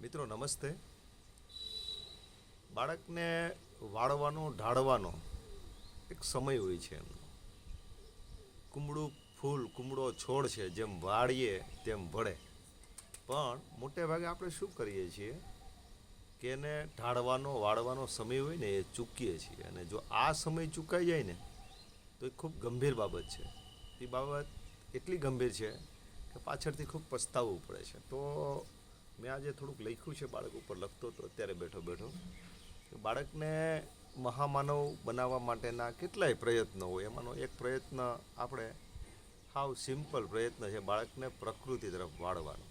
મિત્રો, નમસ્તે. બાળકને વાળવાનો, ઢાળવાનો એક સમય હોય છે એમનો. કુમળું ફૂલ, કુમળો છોડ છે, જેમ વાળીએ તેમ વળે. પણ મોટે ભાગે આપણે શું કરીએ છીએ કે એને ઢાળવાનો, વાળવાનો સમય હોય ને એ ચૂકીએ છીએ. અને જો આ સમય ચૂકાઈ જાય ને, તો એ ખૂબ ગંભીર બાબત છે. એ બાબત એટલી ગંભીર છે કે પાછળથી ખૂબ પસ્તાવવું પડે છે. તો મેં આજે થોડુંક લખ્યું છે બાળક ઉપર, લખતો હતો અત્યારે બેઠો બેઠો. બાળકને મહામાનવ બનાવવા માટેના કેટલાય પ્રયત્નો હોય, એમાંનો એક પ્રયત્ન આપણે હાવ સિમ્પલ પ્રયત્ન છે બાળકને પ્રકૃતિ તરફ વાળવાનો.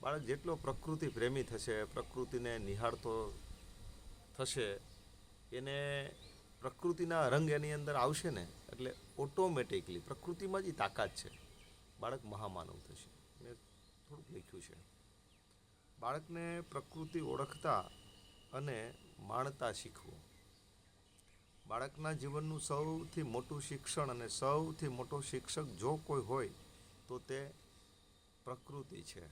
બાળક જેટલો પ્રકૃતિ પ્રેમી થશે, પ્રકૃતિને નિહાળતો થશે, એને પ્રકૃતિના રંગ એની અંદર આવશે ને, એટલે ઓટોમેટિકલી પ્રકૃતિમાં જ તાકાત છે. બાળક મહામાનવ થશે. મેં થોડુંક લખ્યું છે. બાળકને પ્રકૃતિ ઓળખતા અને માણતા શીખવું. બાળકના જીવનનું સૌથી મોટું શિક્ષણ અને સૌથી મોટો શિક્ષક જો કોઈ હોય, તો તે પ્રકૃતિ છે.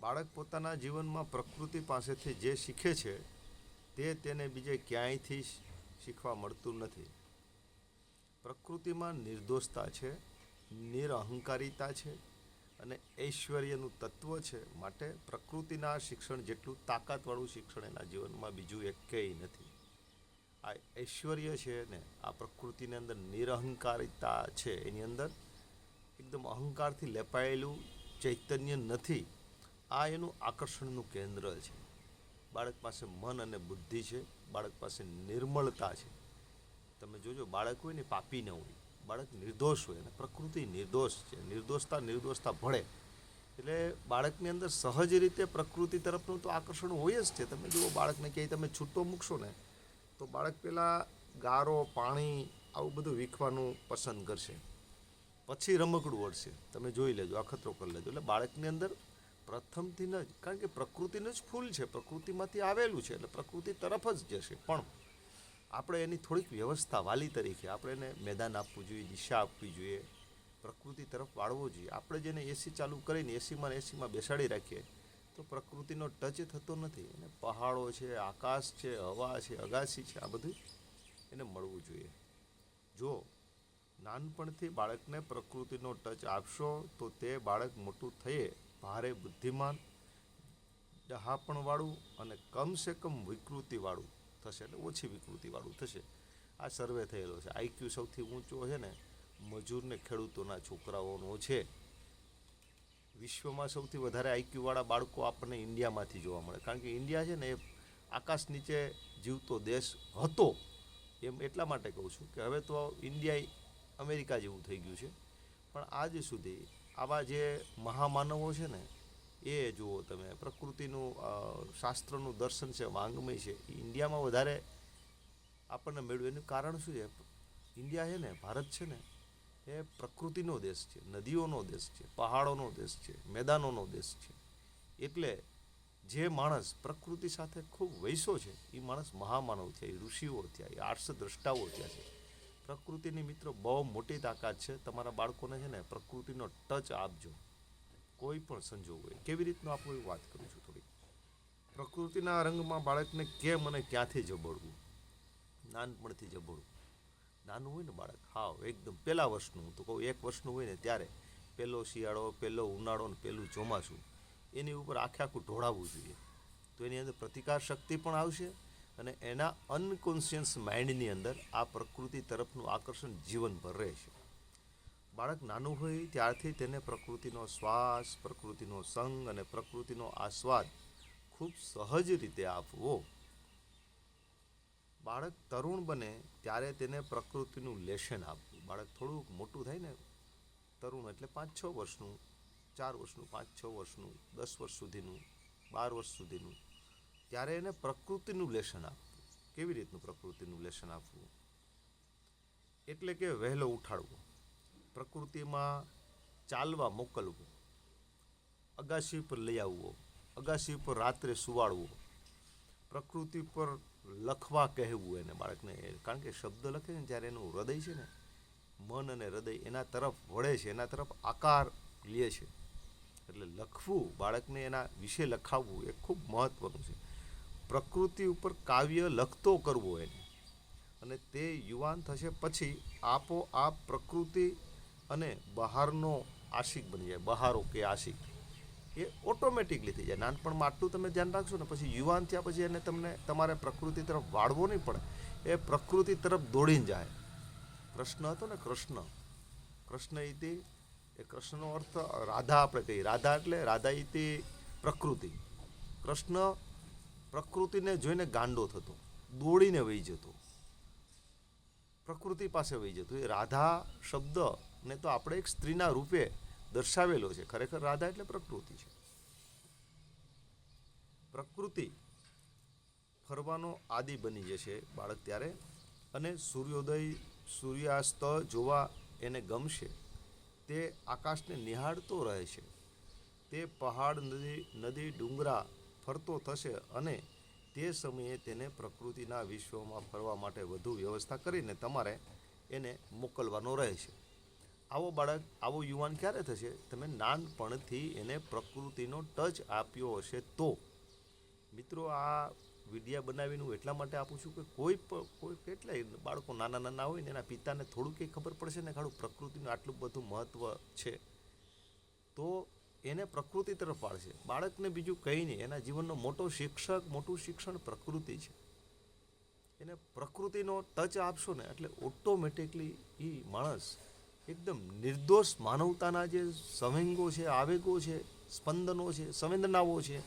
બાળક પોતાના જીવનમાં પ્રકૃતિ પાસેથી જે શીખે છે, તે તેને બીજે ક્યાંયથી શીખવા મળતું નથી. પ્રકૃતિમાં નિર્દોષતા છે નિરઅહંકારિતા છે અને ઐશ્વર્યનું તત્વ છે માટે પ્રકૃતિના શિક્ષણ જેટલું તાકાતવાળું શિક્ષણ એના જીવનમાં બીજું એકેય નથી. આ ઐશ્વર્ય છે ને, આ પ્રકૃતિની અંદર નિરહંકારિતા છે, એની અંદર એકદમ અહંકારથી લેપાયેલું ચૈતન્ય નથી. આ એનું આકર્ષણનું કેન્દ્ર છે. બાળક પાસે મન અને બુદ્ધિ છે, બાળક પાસે નિર્મળતા છે. તમે જોજો, બાળક હોય ને, પાપી ન હોય. બાળક નિર્દોષ હોય અને પ્રકૃતિ નિર્દોષ છે. નિર્દોષતા નિર્દોષતા ભળે. એટલે બાળકની અંદર સહજ રીતે પ્રકૃતિ તરફનું તો આકર્ષણ હોય જ છે. તમે જુઓ બાળકને ક્યાંય તમે છૂટો મૂકશો ને, તો બાળક પહેલાં ગારો, પાણી, આવું બધું વીખવાનું પસંદ કરશે. પછી રમકડું વળશે. તમે જોઈ લેજો અખતરો કરી લેજો. એટલે બાળકની અંદર પ્રથમથી જ, કારણ કે પ્રકૃતિનું જ ફૂલ છે. પ્રકૃતિમાંથી આવેલું છે. એટલે પ્રકૃતિ તરફ જ જશે. પણ આપણે એની થોડીક વ્યવસ્થા વાલી તરીકે આપણે એને મેદાન આપવું જોઈએ, દિશા આપવી જોઈએ, પ્રકૃતિ તરફ વાળવો જોઈએ. આપણે જેને એસી ચાલુ કરીને એસીમાં એસીમાં બેસાડી રાખીએ, તો પ્રકૃતિનો ટચ થતો નથી. એને પહાડો છે, આકાશ છે, હવા છે અગાસી છે, આ બધું એને મળવું જોઈએ. જો નાનપણથી બાળકને પ્રકૃતિનો ટચ આપશો, તો તે બાળક મોટું થયે, ભારે બુદ્ધિમાન, ડહાપણવાળું અને કમસે કમ વિકૃતિવાળું. થશે એટલે ઓછી વિકૃતિવાળું થશે. આ સર્વે થયેલો છે. આઈક્યુ સૌથી ઊંચો છે ને, મજૂરને ખેડૂતોના છોકરાઓનો છે. વિશ્વમાં સૌથી વધારે આઈક્યુવાળા બાળકો આપણને ઇન્ડિયામાંથી જોવા મળે. કારણ કે ઇન્ડિયા છે ને, એ આકાશ નીચે જીવતો દેશ હતો. એમ એટલા માટે કહું છું કે હવે તો ઇન્ડિયા અમેરિકા જેવું થઈ ગયું છે. પણ આજ સુધી આવા જે મહામાનવો છે ને એ જુઓ તમે, પ્રકૃતિનું શાસ્ત્રનું દર્શન છે, વાંગમય છે, એ ઇન્ડિયામાં વધારે આપણને મેળવ્યું એનું કારણ શું છે? ઇન્ડિયા છે ને, ભારત છે ને, એ પ્રકૃતિનો દેશ છે, નદીઓનો દેશ છે, પહાડોનો દેશ છે, મેદાનોનો દેશ છે. એટલે જે માણસ પ્રકૃતિ સાથે ખૂબ વૈસો છે, એ માણસ મહામાનવ થયા, એ ઋષિઓ થયા, એ આર્ષ દ્રષ્ટાઓ થયા છે. પ્રકૃતિની મિત્રો બહુ મોટી તાકાત છે. તમારા બાળકોને છે ને, પ્રકૃતિનો ટચ આપજો. કોઈ પણ સંજોગ હોય, કેવી રીતનું આપણે વાત કરું છું થોડી પ્રકૃતિના રંગમાં બાળકને કેમ અને ક્યાંથી જબડવું નાનપણથી જબડવું નાનું હોય ને બાળક, હાવ, એકદમ પહેલાં વર્ષનું. હું તો કહું, એક વર્ષનું હોય ને ત્યારે પહેલો શિયાળો પહેલો ઉનાળો ને પહેલું ચોમાસું, એની ઉપર આખે આખું ઢોળાવવું જોઈએ. તો એની અંદર પ્રતિકાર શક્તિ પણ આવશે અને એના અનકોન્શિયસ માઇન્ડની અંદર આ પ્રકૃતિ તરફનું આકર્ષણ જીવનભર રહેશે. બાળક નાનું હોય ત્યારથી તેને પ્રકૃતિનો શ્વાસ, પ્રકૃતિનો સંગ અને પ્રકૃતિનો આસ્વાદ ખૂબ સહજ રીતે આપવો. બાળક તરુણ બને ત્યારે તેને પ્રકૃતિનું લેશન આપવું. બાળક થોડુંક મોટું થાય ને, તરુણ એટલે પાંચ છ વર્ષનું, ચાર વર્ષનું પાંચ છ વર્ષનું, દસ વર્ષ સુધીનું, બાર વર્ષ સુધીનું. ત્યારે એને પ્રકૃતિનું લેશન આપવું. કેવી રીતનું પ્રકૃતિનું લેશન આપવું? એટલે કે વહેલો ઉઠાડવો. પ્રકૃતિમાં ચાલવા મોકલવું, અગાશી પર લઈ આવવો, અગાશી પર રાત્રે સુવાડવો પ્રકૃતિ પર લખવા કહેવું એને બાળકને. કારણ કે શબ્દ લખે ને જ્યારે એનું હૃદય છે ને, મન અને હૃદય એના તરફ વળે છે, એના તરફ આકાર લે છે. એટલે લખવું બાળકને એના વિશે લખાવવું એ ખૂબ મહત્વનું છે. પ્રકૃતિ ઉપર કાવ્ય લખતો કરવો એને. અને તે યુવાન થશે પછી આપોઆપ પ્રકૃતિ અને બહારનો આશિક બની જાય, બહારો કે આશિક. એ ઓટોમેટિકલી થઈ જાય. નાનપણમાં આટલું તમે ધ્યાન રાખશો ને, પછી યુવાન થયા પછી એને તમને તમારે પ્રકૃતિ તરફ વાળવો નહીં પડે. એ પ્રકૃતિ તરફ દોડીને જાય. કૃષ્ણ હતો ને, કૃષ્ણ. કૃષ્ણ ઇતિ એ કૃષ્ણનો અર્થ રાધા આપણે કહીએ. રાધા એટલે રાધા ઇતિ પ્રકૃતિ. કૃષ્ણ પ્રકૃતિને જોઈને ગાંડો થતો, દોડીને વહી જતો. પ્રકૃતિ પાસે વહી જતો. એ રાધા શબ્દ ને તો આપણે એક સ્ત્રીના રૂપે દર્શાવેલો છે. ખરેખર રાધા એટલે પ્રકૃતિ છે. પ્રકૃતિ ફરવાનો આદિ બની જશે બાળક ત્યારે અને સૂર્યોદય, સૂર્યાસ્ત જોવા એને ગમશે. તે આકાશને નિહાળતો રહે છે. તે પહાડ, નદી નદી, ડુંગરા ફરતો થશે અને તે સમયે તેને પ્રકૃતિના વિશ્વમાં ફરવા માટે વધુ વ્યવસ્થા કરીને તમારે એને મોકલવાનો રહે છે આવો બાળક, આવો યુવાન ક્યારે થશે? તમે નાનપણથી એને પ્રકૃતિનો ટચ આપ્યો હશે તો. મિત્રો, આ વિડીયા બનાવીને હું એટલા માટે આપું છું કે કોઈ પણ કોઈ કેટલાય બાળકો નાના નાના હોય ને એના પિતાને થોડું કંઈ ખબર પડશે ને ખાડું પ્રકૃતિનું આટલું બધું મહત્ત્વ છે, તો એને પ્રકૃતિ તરફ વાળશે. બાળકને બીજું કંઈ નહીં. એના જીવનનો મોટો શિક્ષક, મોટું શિક્ષણ પ્રકૃતિ છે. એને પ્રકૃતિનો ટચ આપશો ને એટલે ઓટોમેટિકલી એ માણસ એકદમ નિર્દોષ માનવતાના જે સંવેગો છે, આવેગો છે, સ્પંદનો છે, સંવેદનાઓ છે,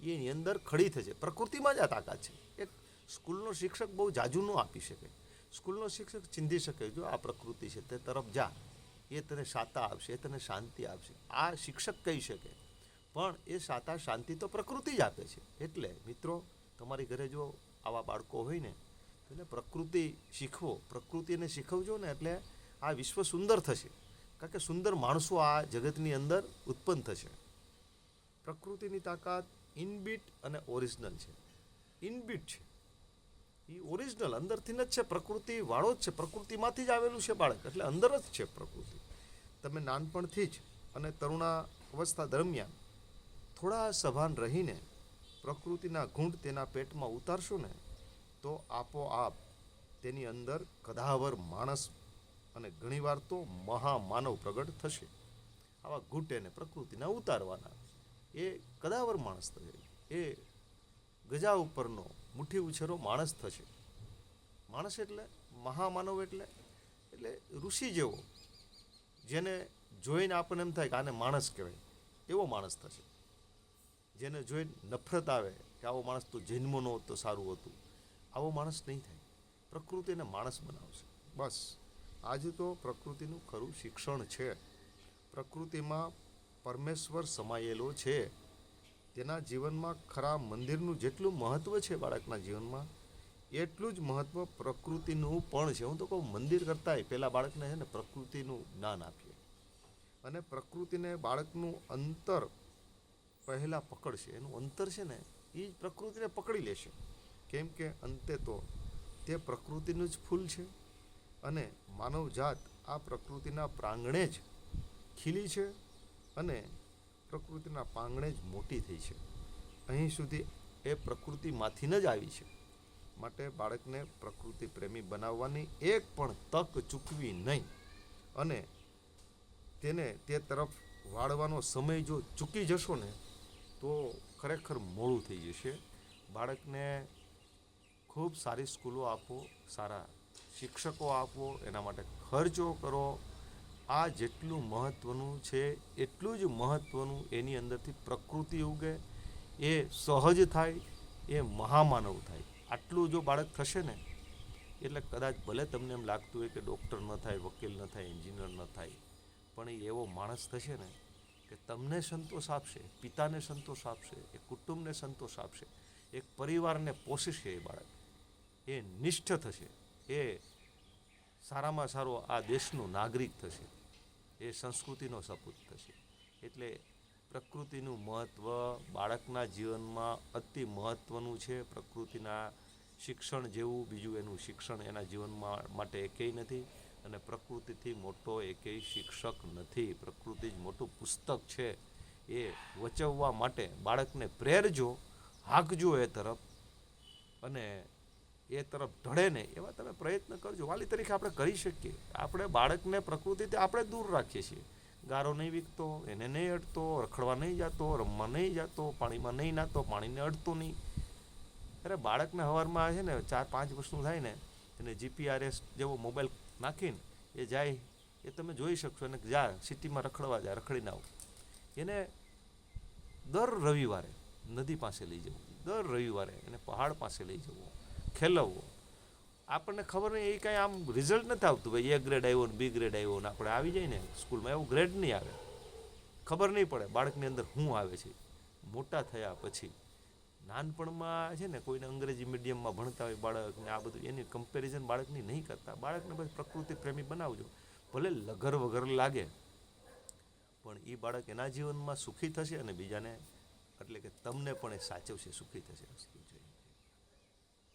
એની અંદર ખડી થશે. પ્રકૃતિમાં જ આ તાકાત છે. એક સ્કૂલનો શિક્ષક બહુ જાજુ ન આપી શકે. સ્કૂલનો શિક્ષક ચિંધી શકે જો આ પ્રકૃતિ છે, તે તરફ જા. એ તને સાતા આપશે, એ તને શાંતિ આપશે. આ શિક્ષક કહી શકે. પણ એ સાતા શાંતિ તો પ્રકૃતિ જ આપે છે. એટલે મિત્રો, તમારી ઘરે જો આવા બાળકો હોય ને એટલે પ્રકૃતિ શીખવો. પ્રકૃતિને શીખવજો ને એટલે આ વિશ્વ સુંદર થશે. કારણ કે સુંદર માણસો આ જગતની અંદર ઉત્પન્ન થશે. પ્રકૃતિની તાકાત ઇનબીટ અને ઓરિજિનલ છે. ઇનબીટ છે. એ ઓરિજિનલ અંદરથી જ છે, પ્રકૃતિ વાળો જ છે. પ્રકૃતિમાંથી જ આવેલું છે બાળક. એટલે અંદર જ છે પ્રકૃતિ. તમે નાનપણથી જ અને તરુણા અવસ્થા દરમિયાન થોડા સભાન રહીને પ્રકૃતિના ઘૂંટ તેના પેટમાં ઉતારશો ને, તો આપોઆપ તેની અંદર કદાવર માણસ અને ઘણીવાર તો મહામાનવ પ્રગટ થશે. આવા ઘૂંટેને પ્રકૃતિના ઉતારવાના એ કદાવર માણસ થશે. એ ગજા ઉપરનો મુઠ્ઠી ઉછેરો માણસ થશે. માણસ એટલે મહામાનવ એટલે એટલે ઋષિ જેવો, જેને જોઈને આપણને એમ થાય કે આને માણસ કહેવાય, એવો માણસ થશે. જેને જોઈને નફરત આવે કે આવો માણસ તો જન્મો ન તો સારું હતું. આવો માણસ નહીં થાય. પ્રકૃતિને માણસ બનાવશે. બસ. આજે તો પ્રકૃતિનું ખરું શિક્ષણ છે. પ્રકૃતિમાં પરમેશ્વર સમાયેલો છે. તેના જીવનમાં ખરા મંદિરનું જેટલું મહત્ત્વ છે બાળકના જીવનમાં, એટલું જ મહત્ત્વ પ્રકૃતિનું પણ છે. હું તો કહું મંદિર કરતાંય પહેલાં બાળકને છે ને પ્રકૃતિનું જ્ઞાન આપીએ. અને પ્રકૃતિને બાળકનું અંતર પહેલાં પકડશે. એનું અંતર છે ને એ જ પ્રકૃતિને પકડી લેશે. કેમ કે અંતે તો તે પ્રકૃતિનું જ ફૂલ છે. અને માનવજાત આ પ્રકૃતિના પ્રાંગણે જ ખીલી છે અને પ્રકૃતિના પાંગણે જ મોટી થઈ છે. અહીં સુધી એ પ્રકૃતિમાંથી જ આવી છે. માટે બાળકને પ્રકૃતિ પ્રેમી બનાવવાની એક પણ તક ચૂકવી નહીં અને તેને તે તરફ વાળવાનો સમય જો ચૂકી જશો ને, તો ખરેખર મોડું થઈ જશે. બાળકને ખૂબ સારી સ્કૂલો આપો, સારા શિક્ષકો આપો, એના માટે ખર્ચો કરો. આ જેટલું મહત્ત્વનું છે, એટલું જ મહત્ત્વનું એની અંદરથી પ્રકૃતિ ઉગે. એ સહજ થાય, એ મહામાનવ થાય. આટલું જો બાળક થશે ને, એટલે કદાચ ભલે તમને એમ લાગતું હોય કે ડૉક્ટર ન થાય, વકીલ ન થાય, એન્જિનિયર ન થાય, પણ એ એવો માણસ થશે ને કે તમને સંતોષ આપશે, પિતાને સંતોષ આપશે, એ કુટુંબને સંતોષ આપશે, એક પરિવારને પોષશે એ બાળક. એ નિષ્ઠ થશે. એ સારામાં સારો આ દેશનો નાગરિક થશે. એ સંસ્કૃતિનો સપૂત થશે. એટલે પ્રકૃતિનું મહત્ત્વ બાળકના જીવનમાં અતિ મહત્ત્વનું છે. પ્રકૃતિના શિક્ષણ જેવું બીજું એનું શિક્ષણ એના જીવનમાં માટે એકેય નથી અને પ્રકૃતિથી મોટો એકેય શિક્ષક નથી. પ્રકૃતિ જ મોટું પુસ્તક છે. એ વચવવા માટે બાળકને પ્રેરજો, હાંકજો એ તરફ અને એ તરફ ઢળે ને એવા તમે પ્રયત્ન કરજો. વાલી તરીકે આપણે કરી શકીએ. આપણે બાળકને પ્રકૃતિથી આપણે દૂર રાખીએ છીએ. ગારો નહીં વીકતો, એને નહીં અડતો, રખડવા નહીં જતો, રમવા નહીં જતો, પાણીમાં નહીં નાતો, પાણીને અડતો નહીં. અરે બાળકને સવારમાં છે ને ચાર પાંચ વર્ષનું થાય ને, એને જીપીઆરએસ જેવો મોબાઈલ નાખીને એ જાય, એ તમે જોઈ શકશો. અને જા, સિટીમાં રખડવા જાય રખડીને આવો. એને દર રવિવારે નદી પાસે લઈ જવું. દર રવિવારે એને પહાડ પાસે લઈ જવો. ખેલવવો. આપણને ખબર નહીં, એ કાંઈ આમ રિઝલ્ટ નથી આવતું. ભાઈ એ ગ્રેડ આવ્યો ને બી ગ્રેડ આવ્યો ને આપણે આવી જાય ને સ્કૂલમાં એવું ગ્રેડ નહીં આવે. ખબર નહીં પડે બાળકની અંદર શું આવે છે. મોટા થયા પછી નાનપણમાં છે ને કોઈને અંગ્રેજી મીડિયમમાં ભણતા હોય બાળક ને આ બધું, એની કમ્પેરિઝન બાળકની નહીં કરતા. બાળકને બસ પ્રકૃતિ પ્રેમી બનાવજો. ભલે લગર વગર લાગે, પણ એ બાળક એના જીવનમાં સુખી થશે અને બીજાને, એટલે કે તમને પણ એ સાચવશે, સુખી થશે.